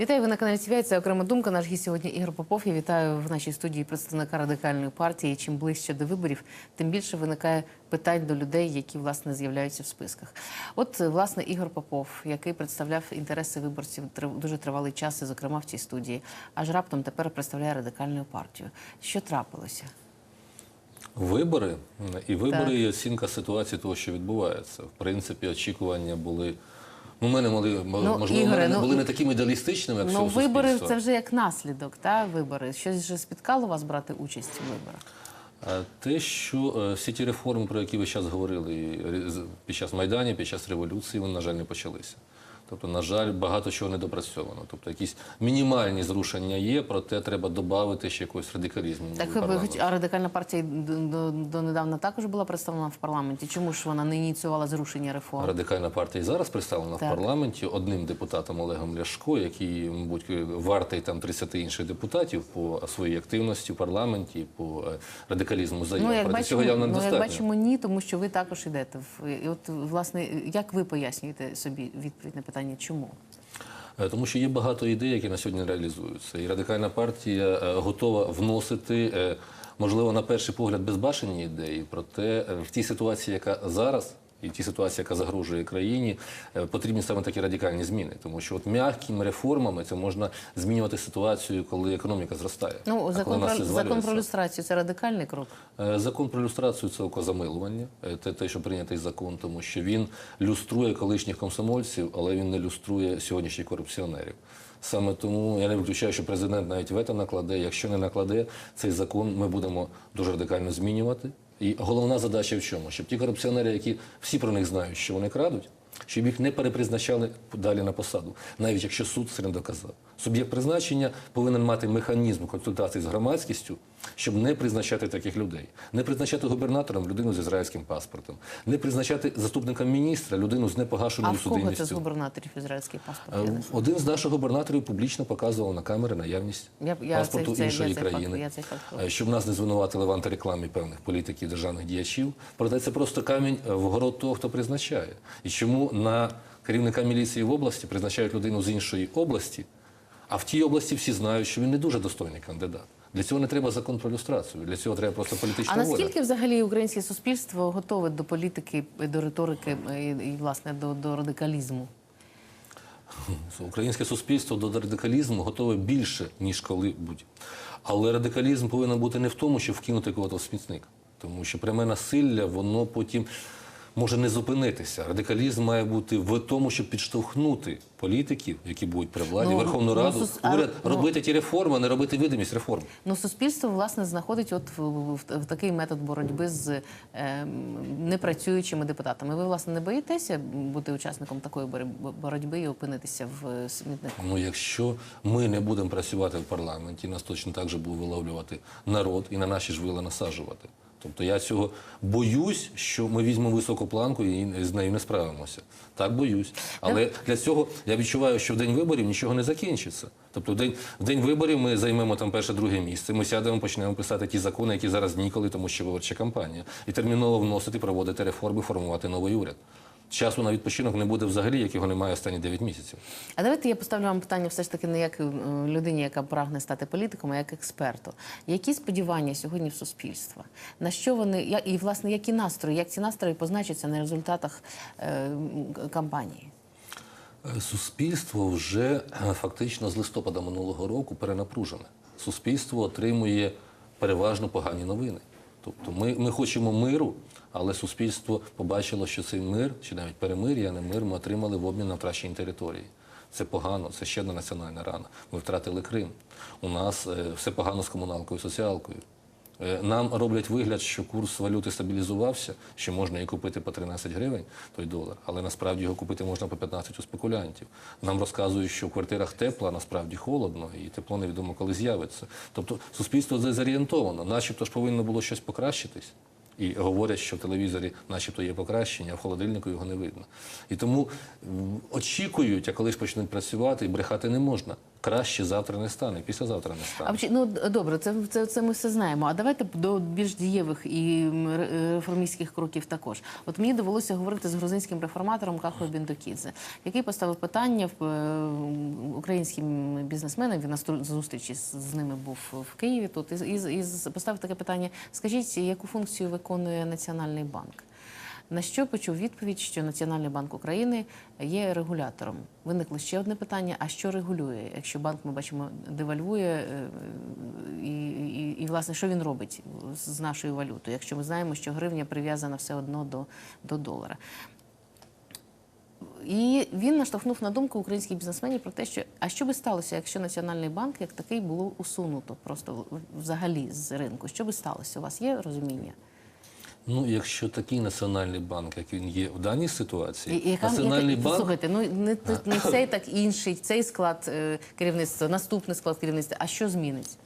Вітаю, ви на каналі «Свяй». Це окрема думка. Наш гість сьогодні Ігор Попов. Я вітаю в нашій студії представника радикальної партії. Чим ближче до виборів, тим більше виникає питань до людей, які власне з'являються в списках. От власне Ігор Попов, який представляв інтереси виборців дуже тривалий час, і, зокрема в цій студії, аж раптом тепер представляє радикальну партію. Що трапилося? Вибори і вибори Так. і оцінка ситуації того, що відбувається. В принципі, очікування були. Ну, мене мали, можливо, Ігоре, мене не ну, були не такими ідеалістичними, як Ну, вибори суспільства. це вже як наслідок, та вибори. Щось вже спіткало вас брати участь у виборах? Те, що е, всі ті реформи, про які ви зараз говорили з- під час майдані, під час революції, вони, на жаль, не почалися. Тобто, на жаль, багато чого не допрацьовано. Тобто, якісь мінімальні зрушення є, проте треба додати ще якогось радикалізму. Так ви а радикальна партія до, до, донедавна також була представлена в парламенті. Чому ж вона не ініціювала зрушення реформ? Радикальна партія і зараз представлена Так. в парламенті одним депутатом Олегом Ляшко, який, мабуть, вартий там 30 інших депутатів по своїй активності в парламенті, по е, радикалізму заяв. Ну, як Проте бачимо, цього явно ну, як бачимо, ні, тому що ви також йдете і от власне, як ви пояснюєте собі відповідь на питання, чому? Е, Тому що є багато ідей, які на сьогодні реалізуються. І радикальна партія е, готова вносити, е, можливо, на перший погляд, безбашені ідеї, проте в тій ситуації, яка зараз. І в тій ситуації, яка загрожує країні, е, потрібні саме такі радикальні зміни, тому що от м'якими реформами це можна змінювати ситуацію, коли економіка зростає. Ну закон про закон про люстрацію це радикальний крок. Е, Закон про люстрацію це окозамилування, Е, те, те, що прийнятий закон, тому що він люструє колишніх комсомольців, але він не люструє сьогоднішніх корупціонерів. Саме тому я не виключаю, що президент навіть вето накладе. Якщо не накладе цей закон, ми будемо дуже радикально змінювати. І головна задача в чому? Щоб ті корупціонери, які всі про них знають, що вони крадуть, щоб їх не перепризначали далі на посаду, навіть якщо суд це не доказав. Суб'єкт призначення повинен мати механізм консультації з громадськістю, щоб не призначати таких людей, не призначати губернатором людину з ізраїльським паспортом, не призначати заступником міністра людину з А непогашеною в кого це з губернаторів ізраїльський паспорт? Е. Один з наших губернаторів публічно показував на камери наявність Я- я паспорту цей- іншої цей країни, я цей факт Е, щоб нас не звинуватили в антирекламі певних політиків, державних діячів. Проте це просто камінь в город того, хто призначає. І чому на керівника міліції в області призначають людину з іншої області, а в тій області всі знають, що він не дуже достойний кандидат. Для цього не треба закон про люстрацію, для цього треба просто політична А воля. наскільки взагалі українське суспільство готове до політики, до риторики і, і власне до, до радикалізму? Українське суспільство до радикалізму готове більше, ніж коли-будь. Але радикалізм повинен бути не в тому, щоб вкинути когось в смітник. Тому що пряме насилля, воно потім може не зупинитися. Радикалізм має бути в тому, щоб підштовхнути політиків, які будуть при владі, Ну, Верховну ну, Раду, сус- уряд ну- робити ті реформи, а не робити видимість реформ. Ну, суспільство власне знаходить от в, в, в такий метод боротьби з е, непрацюючими депутатами. Ви власне не боїтеся бути учасником такої боротьби і опинитися в е, смітнику? Ну, якщо ми не будемо працювати в парламенті, нас точно так же буде виловлювати народ і на наші ж вила насаджувати. Тобто я цього боюсь, що ми візьмемо високу планку і з нею не справимося. Так боюсь. Але для цього я відчуваю, що в день виборів нічого не закінчиться. Тобто в день, в день виборів ми займемо там перше-друге місце. Ми сядемо, почнемо писати ті закони, які зараз ніколи, тому що виборча кампанія. І терміново вносити, проводити реформи, формувати новий уряд. Часу на відпочинок не буде взагалі, як його немає останні 9 місяців. А давайте я поставлю вам питання все ж таки не як е, людині, яка прагне стати політиком, а як експерту. Які сподівання сьогодні в суспільства? На що вони і власне які настрої? Як ці настрої позначаться на результатах е, кампанії? Е, Суспільство вже е, фактично з листопада минулого року перенапружене. Суспільство отримує переважно погані новини. Тобто ми, ми хочемо миру, але суспільство побачило, що цей мир, чи навіть перемир'я, не мир, ми отримали в обмін на втрачені території. Це погано, це ще одна національна рана. Ми втратили Крим. У нас е, все погано з комуналкою, соціалкою. Е, Нам роблять вигляд, що курс валюти стабілізувався, що можна її купити по 13 гривень, той долар, але насправді його купити можна по 15 у спекулянтів. Нам розказують, що в квартирах тепло, а насправді холодно, і тепло невідомо коли з'явиться. Тобто суспільство дезорієнтовано, начебто ж повинно було щось покращитись. І говорять, що в телевізорі, начебто, є покращення, а в холодильнику його не видно. І тому очікують, а коли ж почнуть працювати, брехати не можна. Краще завтра не стане, післязавтра не А стане. чи- ну добре, це, це, це ми все знаємо. А давайте до більш дієвих і м, ре- реформістських кроків також. От мені довелося говорити з грузинським реформатором Кахою Біндокідзе, який поставив питання в е, українським бізнесменам. Він на стру- зустрічі з, з ними був в Києві. Тут і, і, і поставив таке питання: скажіть, яку функцію виконує Національний банк? На що почув відповідь, що Національний банк України є регулятором. Виникло ще одне питання: а що регулює? Якщо банк, ми бачимо, девальвує, е, і, і, і власне, що він робить з нашою валютою, якщо ми знаємо, що гривня прив'язана все одно до, до долара. І він наштовхнув на думку українських бізнесменів про те, що а що би сталося, якщо Національний банк як такий було усунуто просто взагалі з ринку? Що би сталося? У вас є розуміння? Ну, якщо такий національний банк, як він є в даній ситуації, яка, національний яка, банк слухайте, ну не, не цей, так інший, цей склад е, керівництва, наступний склад керівництва. А що зміниться?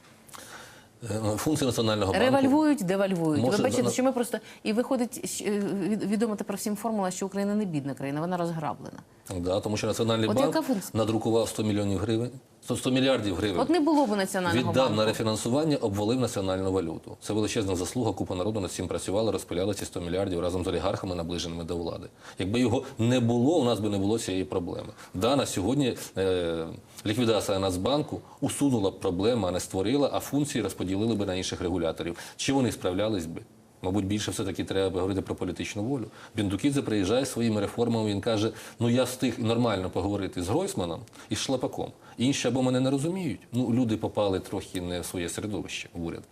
Функції національного банку Ревальвують, девальвують. Може, Ви бачите, на- що ми просто і виходить е, від- відомо тепер всім формула, що Україна не бідна країна, вона розграблена. Да, тому що Національний От банк яка функція? надрукував 100 мільйонів гривень, 100 100 мільярдів гривень. От не було б національного Віддав банку. на рефінансування, обвалив національну валюту. Це величезна заслуга. Купа народу над цим працювала, розпиляли ці 100 мільярдів разом з олігархами, наближеними до влади. Якби його не було, у нас би не було цієї проблеми. Да, на сьогодні е, ліквідація Нацбанку усунула б проблему, а не створила, а функції розподілили би на інших регуляторів. Чи вони справлялись би? Мабуть, більше все-таки треба говорити про політичну волю. Біндукідзе приїжджає своїми реформами. Він каже: ну я встиг нормально поговорити з Гройсманом і з Шлапаком. Інші або мене не розуміють. Ну люди попали трохи не в своє середовище в уряд.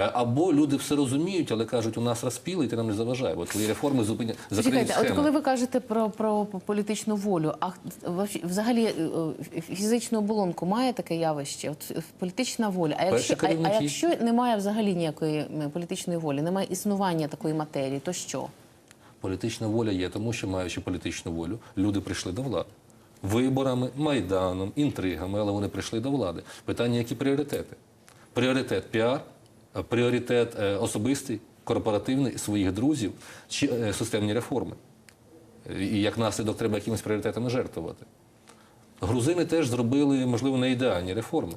Е, Або люди все розуміють, але кажуть, у нас розпіли, і ти нам не заважає. От твої реформи зупинять Чекайте, а от коли ви кажете про, про політичну волю, а взагалі е, е, фізичну оболонку має таке явище? От політична воля. А якщо, а, а якщо немає взагалі ніякої політичної волі, немає існування такої матерії, то що? Політична воля є, тому що маючи політичну волю, люди прийшли до влади. Виборами, майданом, інтригами, але вони прийшли до влади. Питання, які пріоритети? Пріоритет піар, пріоритет е, особистий, корпоративний своїх друзів чи е, системні реформи. Е, І як наслідок треба якимись пріоритетами жертвувати. Грузини теж зробили, можливо, не ідеальні реформи.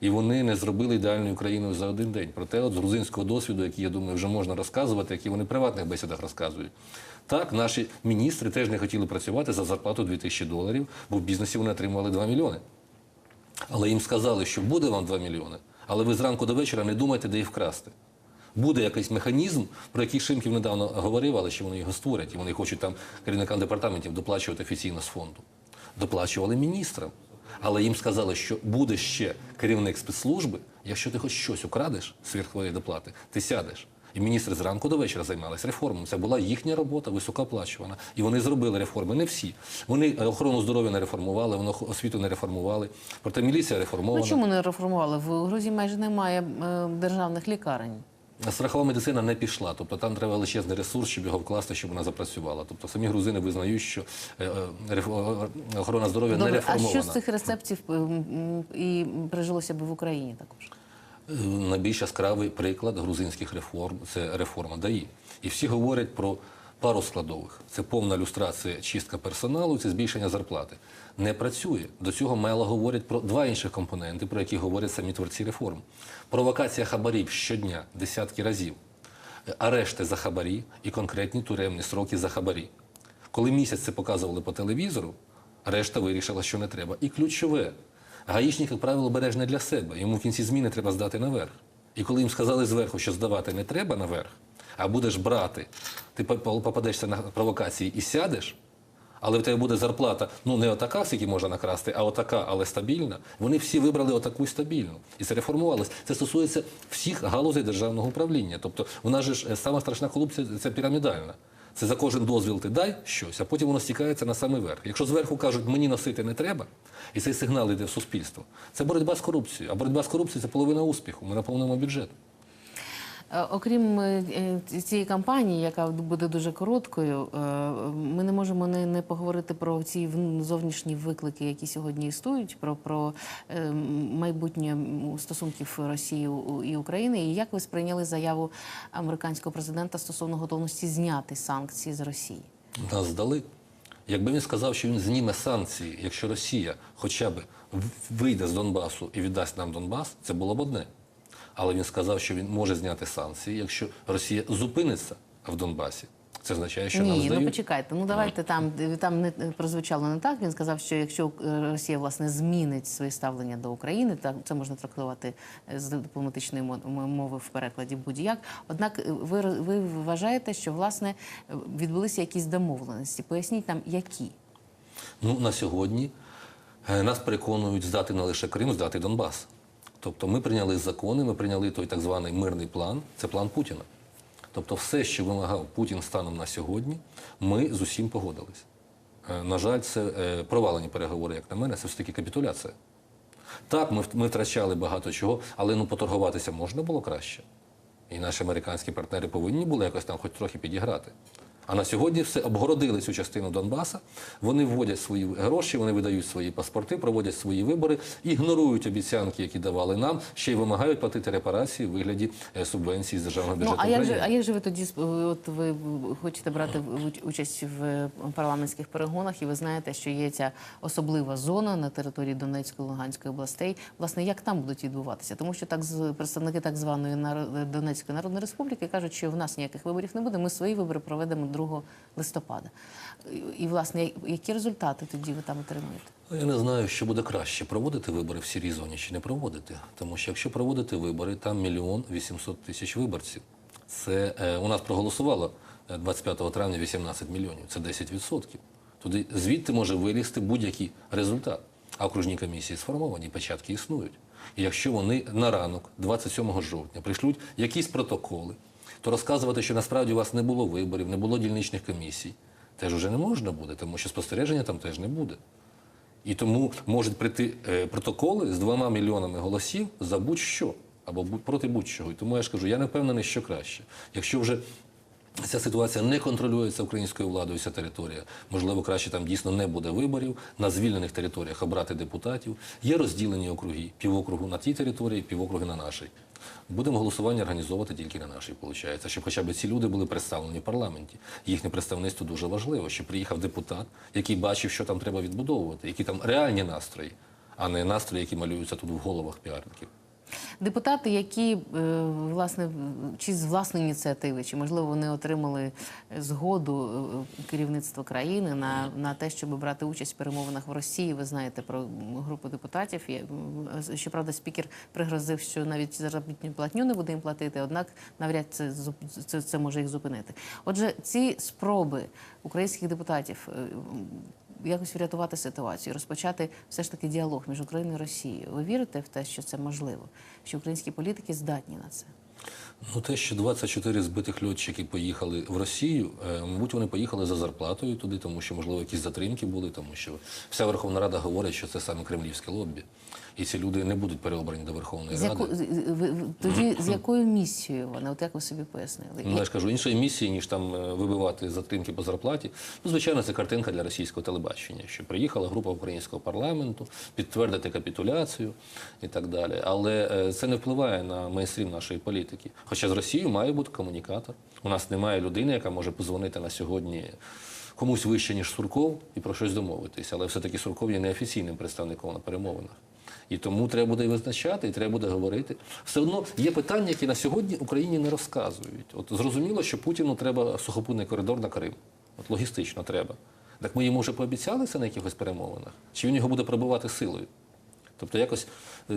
І вони не зробили ідеальною країною за один день. Проте, от з грузинського досвіду, який, я думаю, вже можна розказувати, які вони в приватних бесідах розказують. Так, наші міністри теж не хотіли працювати за зарплату 2000 доларів, бо в бізнесі вони отримували 2 мільйони. Але їм сказали, що буде вам 2 мільйони, але ви зранку до вечора не думайте, де їх вкрасти. Буде якийсь механізм, про який Шимків недавно говорив, але що вони його створять, і вони хочуть там керівникам департаментів доплачувати офіційно з фонду. Доплачували міністрам. Але їм сказали, що буде ще керівник спецслужби, якщо ти хоч щось украдеш сверх твоєї доплати, ти сядеш. І міністри зранку до вечора займалися реформами. Це була їхня робота, високооплачувана. І вони зробили реформи. Не всі. Вони охорону здоров'я не реформували, вони освіту не реформували. Проте міліція реформована. Ну чому не реформували? В Грузії майже немає е, державних лікарень. Страхова медицина не пішла, тобто там треба величезний ресурс, щоб його вкласти, щоб вона запрацювала. Тобто самі грузини визнають, що е, е, охорона здоров'я не Добре, а що з цих рецептів і прижилося б в Україні також? Найбільш яскравий приклад грузинських реформ це реформа ДАІ. І всі говорять про пару складових: це повна люстрація, чистка персоналу, це збільшення зарплати. Не працює. До цього мало говорять про два інших компоненти, про які говорять самі творці реформ. Провокація хабарів щодня, десятки разів, арешти за хабарі і конкретні тюремні сроки за хабарі. Коли місяць це показували по телевізору, решта вирішила, що не треба. І ключове, гаїчник, як правило, береж не для себе. Йому в кінці зміни треба здати наверх. І коли їм сказали зверху, що здавати не треба наверх, а будеш брати, ти попадешся на провокації і сядеш, але в тебе буде зарплата, ну не отака, скільки можна накрасти, а отака, але стабільна. Вони всі вибрали отаку стабільну. І це реформувалось. Це стосується всіх галузей державного управління. Тобто, же ж е, сама страшна корупція це пірамідальна. Це за кожен дозвіл ти дай щось, а потім воно стікається на самий верх. Якщо зверху кажуть, мені носити не треба, і цей сигнал йде в суспільство, це боротьба з корупцією. А боротьба з корупцією це половина успіху. Ми наповнимо бюджет. Е, Окрім е, е, цієї кампанії, яка буде дуже короткою, ми не можемо не, поговорити про ці вн- зовнішні виклики, які сьогодні існують, про, про майбутнє стосунків Росії і України. І як ви сприйняли заяву американського президента стосовно готовності зняти санкції з Росії? Нас здали. Якби він сказав, що він зніме санкції, якщо Росія хоча б вийде з Донбасу і віддасть нам Донбас, це було б одне. Але він сказав, що він може зняти санкції, якщо Росія зупиниться в Донбасі. Це означає, що нам Ні, ну здають. почекайте. Ну давайте там там не прозвучало не так. Він сказав, що якщо е, Росія власне змінить своє ставлення до України, так це можна трактувати е, з дипломатичної мо- мови в перекладі будь-як. Однак е, ви ви вважаєте, що власне відбулися якісь домовленості? Поясніть нам, які. Ну, на сьогодні нас переконують здати не лише Крим, здати Донбас. Тобто ми прийняли закони, ми прийняли той так званий мирний план, це план Путіна. Тобто все, що вимагав Путін станом на сьогодні, ми з усім погодились. Е, На жаль, це е, провалені переговори, як на мене, це все таки капітуляція. Так, ми, ми втрачали багато чого, але ну поторгуватися можна було краще. І наші американські партнери повинні були якось там хоч трохи підіграти. А на сьогодні все обгородили цю частину Донбаса. Вони вводять свої гроші, вони видають свої паспорти, проводять свої вибори, ігнорують обіцянки, які давали нам, ще й вимагають платити репарації в вигляді е, субвенцій з державного Ну бюджету а як же, а як же ви тоді от ви хочете брати участь в парламентських перегонах, і ви знаєте, що є ця особлива зона на території Донецької Луганської областей. Власне, як там будуть відбуватися? Тому що так представники так званої Донецької Народної Республіки кажуть, що в нас ніяких виборів не буде. Ми свої вибори проведемо 2 листопада. І, власне, які результати тоді ви там отримуєте? Ну, Я не знаю, що буде краще проводити вибори в сірій зоні чи не проводити. Тому що якщо проводити вибори, там мільйон 800 тисяч виборців. Це е, у нас проголосувало е, 25 травня 18 мільйонів. Це 10%. Туди звідти може вилізти будь-який результат. А окружні комісії сформовані, печатки існують. І якщо вони на ранок, 27 жовтня, прийшлють якісь протоколи, то розказувати, що насправді у вас не було виборів, не було дільничних комісій, теж уже не можна буде, тому що спостереження там теж не буде. І тому можуть прийти е, протоколи з двома мільйонами голосів за будь-що або проти будь-чого. І тому я ж кажу, я не впевнений, що краще. Якщо вже ця ситуація не контролюється українською владою, ця територія, можливо, краще там дійсно не буде виборів на звільнених територіях обрати депутатів. Є розділені округи, півокругу на тій території, півокруги на нашій. Будемо голосування організовувати тільки на нашій, виходить, щоб хоча б ці люди були представлені в парламенті. Їхнє представництво дуже важливо, щоб приїхав депутат, який бачив, що там треба відбудовувати, які там реальні настрої, а не настрої, які малюються тут в головах піарників. Депутати, які е, власне чи з власної ініціативи, чи можливо вони отримали згоду е, керівництва країни на, на те, щоб брати участь в перемовинах в Росії. Ви знаєте про групу депутатів. Щоправда, спікер пригрозив, що навіть заробітну платню не буде їм платити, однак навряд це це, це може їх зупинити. Отже, ці спроби українських депутатів. Якось врятувати ситуацію, розпочати все ж таки діалог між Україною і Росією. Ви вірите в те, що це можливо? Що українські політики здатні на це? Ну, те, що 24 збитих льотчики поїхали в Росію, е, мабуть, вони поїхали за зарплатою туди, тому що, можливо, якісь затримки були, тому що вся Верховна Рада говорить, що це саме кремлівське лоббі. І ці люди не будуть переобрані до Верховної З Ради. тоді з якою місією вони? От як ви собі пояснили? Ну, я ж кажу, іншої місії, ніж там е, вибивати затримки по зарплаті. Ну, звичайно, це картинка для російського телебачення, що приїхала група українського парламенту підтвердити капітуляцію і так далі. Але е, це не впливає на мейнстрім нашої політики. Хоча з Росією має бути комунікатор. У нас немає людини, яка може позвонити на сьогодні. Комусь вище, ніж Сурков, і про щось домовитися. Але все-таки Сурков є неофіційним представником на перемовинах. І тому треба буде і визначати, і треба буде говорити. Все одно є питання, які на сьогодні Україні не розказують. От зрозуміло, що Путіну треба сухопутний коридор на Крим. От логістично треба. Так ми йому вже пообіцяли це на якихось перемовинах? Чи він його буде пробивати силою? Тобто якось е,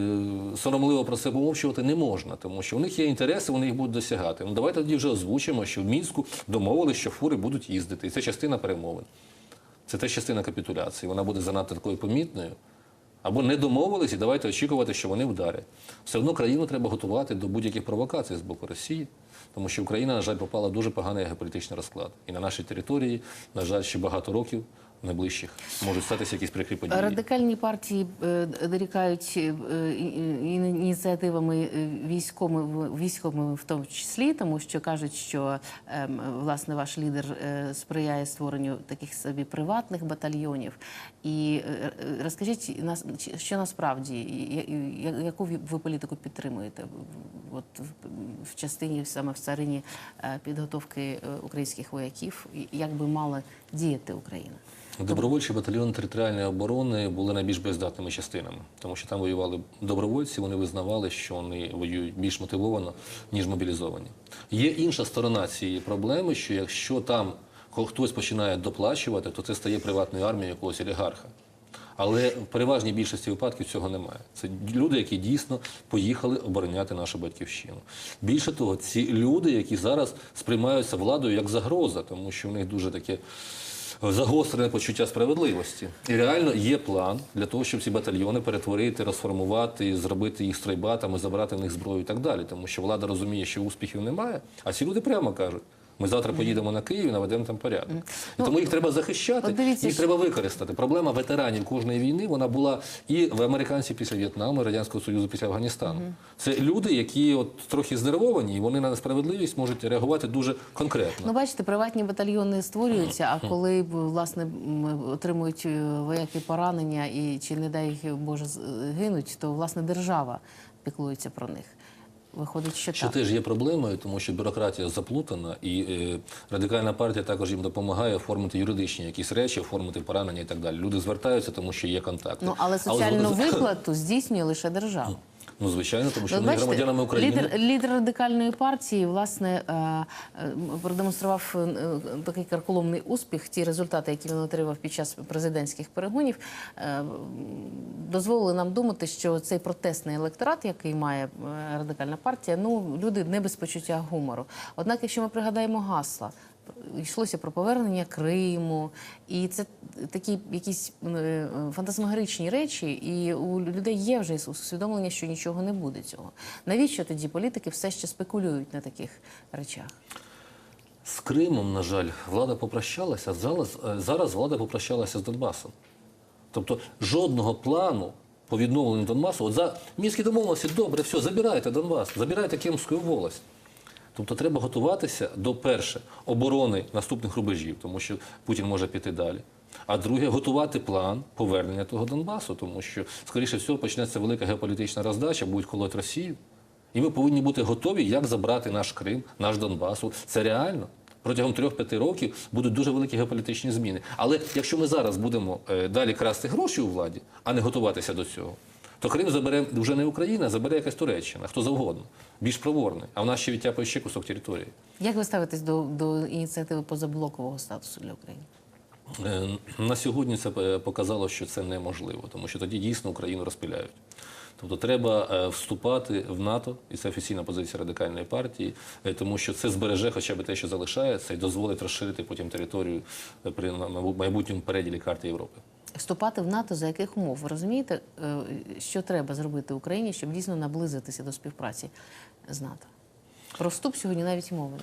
соромливо про це помовчувати не можна, тому що у них є інтереси, вони їх будуть досягати. Ну давайте тоді вже озвучимо, що в Мінську домовилися, що фури будуть їздити. І це частина перемовин. Це теж частина капітуляції. Вона буде занадто такою помітною. Або не домовились, і давайте очікувати, що вони вдарять. Все одно країну треба готувати до будь-яких провокацій з боку Росії, тому що Україна, на жаль, попала в дуже поганий геополітичний розклад. І на нашій території, на жаль, ще багато років найближчих можуть статися якісь прикрі події. Радикальні партії е, дорікають е, і- ініціативами е, військовими, військовими в тому числі, тому що кажуть, що ем, власне ваш лідер е, сприяє створенню таких собі приватних батальйонів. І е, е, розкажіть нас, що насправді, яку ви політику підтримуєте от в- частині саме в царині е, підготовки е, українських вояків, як би мала діяти Україна? Добровольчі батальйони територіальної оборони були найбільш бездатними частинами, тому що там воювали добровольці, вони визнавали, що вони воюють більш мотивовано, ніж мобілізовані. Є інша сторона цієї проблеми, що якщо там хтось починає доплачувати, то це стає приватною армією якогось олігарха. Але в переважній більшості випадків цього немає. Це люди, які дійсно поїхали обороняти нашу батьківщину. Більше того, ці люди, які зараз сприймаються владою як загроза, тому що в них дуже таке загострене почуття справедливості. І реально є план для того, щоб ці батальйони перетворити, розформувати, зробити їх стройбатами, забрати в них зброю і так далі. Тому що влада розуміє, що успіхів немає, а ці люди прямо кажуть. Ми завтра поїдемо на Київ і наведемо там порядок. І тому їх треба захищати, дивіться, їх що- треба використати. Проблема ветеранів кожної війни вона була і в американців після В'єтнаму, і Радянського Союзу після Афганістану. Це люди, які от трохи знервовані, і вони на несправедливість можуть реагувати дуже конкретно. Ну, бачите, приватні батальйони створюються, а коли б, власне м, отримують е, вояки поранення і чи не дай їх Боже з- гинуть, то власне держава піклується про них. Виходить, що, Що так. теж є проблемою, тому що бюрократія заплутана, і е, радикальна партія також їм допомагає оформити юридичні якісь речі, оформити поранення і так далі. Люди звертаються, тому що є контакти. Ну але соціальну от- виплату здійснює лише держава. Ну, звичайно, тому що вони бачите, громадянами України. Лідер, лідер радикальної партії власне е, е, продемонстрував е, такий карколомний успіх. Ті результати, які він отримав під час президентських перегонів, дозволили нам думати, що цей протестний електорат, який має радикальна партія, ну люди не без почуття гумору. Однак, якщо ми пригадаємо гасла. Йшлося про повернення Криму, і це такі якісь е, фантасмагоричні речі, і у людей є вже усвідомлення, що нічого не буде цього. Навіщо тоді політики все ще спекулюють на таких речах? З Кримом, на жаль, влада попрощалася. Зараз, е, зараз влада попрощалася з Донбасом. Тобто жодного плану по відновленню Донбасу. От за мінські домовленості, добре, все, забирайте Донбас, забирайте Кримську волость. Тобто треба готуватися до перше оборони наступних рубежів, тому що Путін може піти далі. А друге, готувати план повернення того Донбасу, тому що, скоріше всього, почнеться велика геополітична роздача, будуть колоть Росію. І ми повинні бути готові, як забрати наш Крим, наш Донбас. Це реально. Протягом трьох-п'яти років будуть дуже великі геополітичні зміни. Але якщо ми зараз будемо е, далі красти гроші у владі, а не готуватися до цього, то Крим забере вже не Україна, а забере якась Туреччина, хто завгодно, більш проворний. А в нас ще відтяпає ще кусок території. Як ви ставитесь до, до ініціативи позаблокового статусу для України? Е, На сьогодні це е, показало, що це неможливо, тому що тоді дійсно Україну розпиляють. Тобто треба е, вступати в НАТО, і це офіційна позиція радикальної партії, тому що це збереже хоча б те, що залишається, і дозволить розширити потім територію при майбутньому переділі карти Європи. Вступати в НАТО за яких умов? Ви розумієте, е, що треба зробити Україні, щоб дійсно наблизитися до співпраці з НАТО? Про вступ сьогодні навіть мови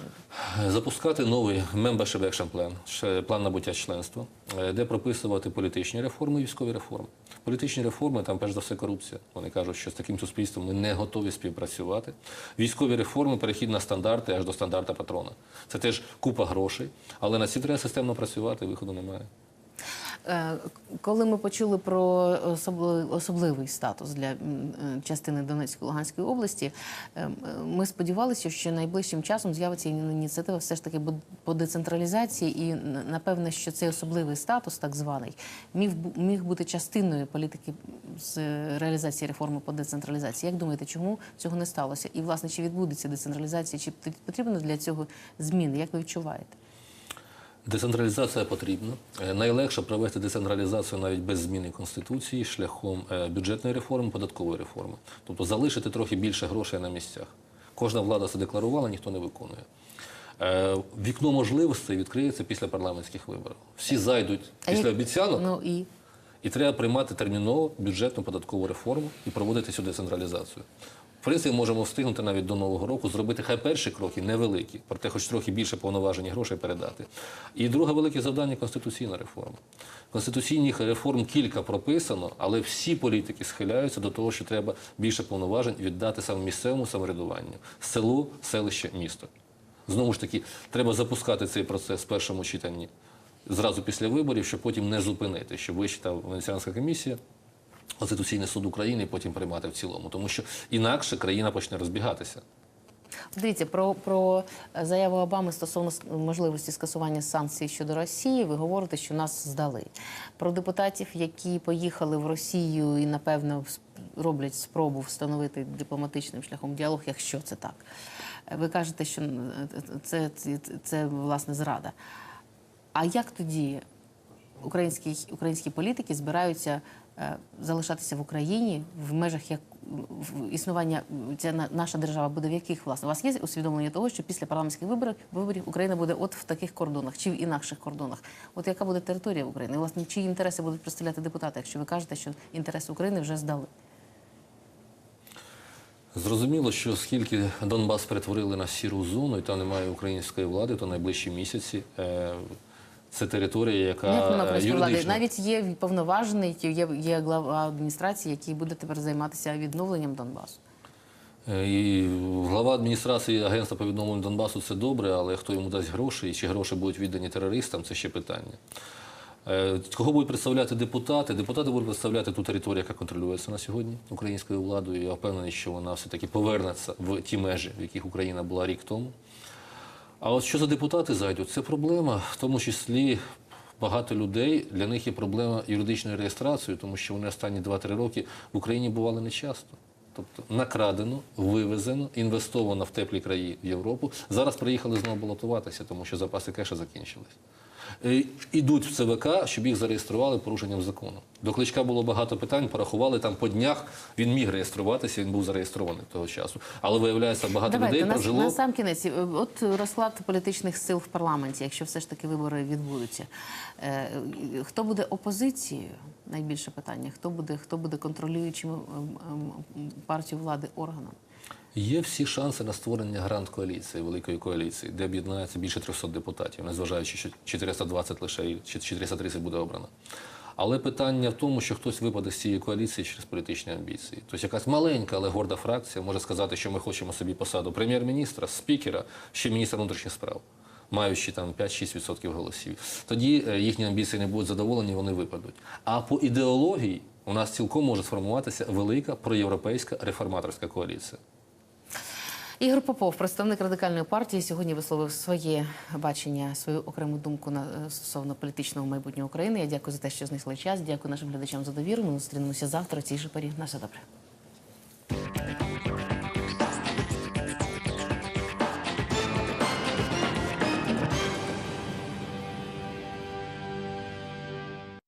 не Запускати новий Membership Action Plan, план набуття членства, е, де прописувати політичні реформи і військові реформи. Політичні реформи там перш за все корупція. Вони кажуть, що з таким суспільством ми не готові співпрацювати. Військові реформи, перехід на стандарти аж до стандарта патрона. Це теж купа грошей, але на ці треба системно працювати, виходу немає. Е, Коли ми почули про особливий статус для е, частини Донецької Луганської області, е, ми сподівалися, що найближчим часом з'явиться ініціатива все ж таки по децентралізації, і напевне, що цей особливий статус, так званий, міг міг бути частиною політики з реалізації реформи по децентралізації. Як думаєте, чому цього не сталося? І власне чи відбудеться децентралізація? Чи потрібно для цього зміни? Як ви відчуваєте? Децентралізація потрібна. Е, Найлегше провести децентралізацію навіть без зміни конституції шляхом е, бюджетної реформи, податкової реформи. Тобто залишити трохи більше грошей на місцях. Кожна влада це декларувала, ніхто не виконує. Е, Вікно можливостей відкриється після парламентських виборів. Всі зайдуть після обіцянок, Ну і і треба приймати терміново бюджетну податкову реформу і проводити цю децентралізацію. В принципі, можемо встигнути навіть до нового року зробити хай перші кроки невеликі, проте хоч трохи більше повноважень грошей передати. І друге велике завдання конституційна реформа. Конституційних реформ кілька прописано, але всі політики схиляються до того, що треба більше повноважень віддати саме місцевому самоврядуванню село, селище, місто. Знову ж таки, треба запускати цей процес в першому читанні зразу після виборів, щоб потім не зупинити, щоб вичитав Венеціанська комісія, Конституційний суд України і потім приймати в цілому. Тому що інакше країна почне розбігатися. Дивіться про, про е, заяву Обами стосовно можливості скасування санкцій щодо Росії. Ви говорите, що нас здали. Про депутатів, які поїхали в Росію і напевно роблять спробу встановити дипломатичним шляхом діалог, якщо це так. Е, Ви кажете, що це, це, це, це власне зрада. А як тоді українські, українські політики збираються е, залишатися в Україні в межах як існування ця наша держава буде в яких власне? У вас є усвідомлення того, що після парламентських виборів виборів Україна буде от в таких кордонах чи в інакших кордонах? От яка буде територія України? І, Власне, чиї інтереси будуть представляти депутати, якщо ви кажете, що інтереси України вже здали? Зрозуміло, що оскільки Донбас перетворили на сіру зону, і там немає української влади, то найближчі місяці е, це територія, яка Як немає е, влади? Навіть є повноважений, є, є глава адміністрації, який буде тепер займатися відновленням Донбасу. Е, І глава адміністрації агентства по відновленню Донбасу це добре, але хто йому дасть гроші і чи гроші будуть віддані терористам, це ще питання. Е, Кого будуть представляти депутати? Депутати будуть представляти ту територію, яка контролюється на сьогодні українською владою. Я впевнений, що вона все-таки повернеться в ті межі, в яких Україна була рік тому. А от що за депутати зайдуть, це проблема, в тому числі багато людей. Для них є проблема юридичної реєстрації, тому що вони останні 2-3 роки в Україні бували нечасто. Тобто накрадено, вивезено, інвестовано в теплі краї в Європу. Зараз приїхали знову балотуватися, тому що запаси кеша закінчились. Е, Ідуть в ЦВК, щоб їх зареєстрували порушенням закону. До Кличка було багато питань, порахували там по днях. Він міг реєструватися, він був зареєстрований того часу. Але виявляється, багато Давайте людей прожило. на сам кінець. е, От розклад політичних сил в парламенті, якщо все ж таки вибори відбудуться. Е, Хто буде опозицією? Найбільше питання. Хто буде, хто буде контролюючим ем, ем, партію влади органом? Є всі шанси на створення гранд коаліції, великої коаліції, де об'єднається більше 300 депутатів, незважаючи, що 420 лише чи 430 буде обрано. Але питання в тому, що хтось випаде з цієї коаліції через політичні амбіції. Тобто якась маленька, але горда фракція може сказати, що ми хочемо собі посаду прем'єр-міністра, спікера, ще міністра внутрішніх справ, маючи там 5-6% голосів. Тоді е, їхні амбіції не будуть задоволені, вони випадуть. А по ідеології у нас цілком може сформуватися велика проєвропейська реформаторська коаліція. Ігор Попов, представник радикальної партії, сьогодні висловив своє бачення, свою окрему думку на е, стосовно політичного майбутнього України. Я дякую за те, що знайшли час. Дякую нашим глядачам за довіру. Ми зустрінемося завтра. в цій же парі на все добре.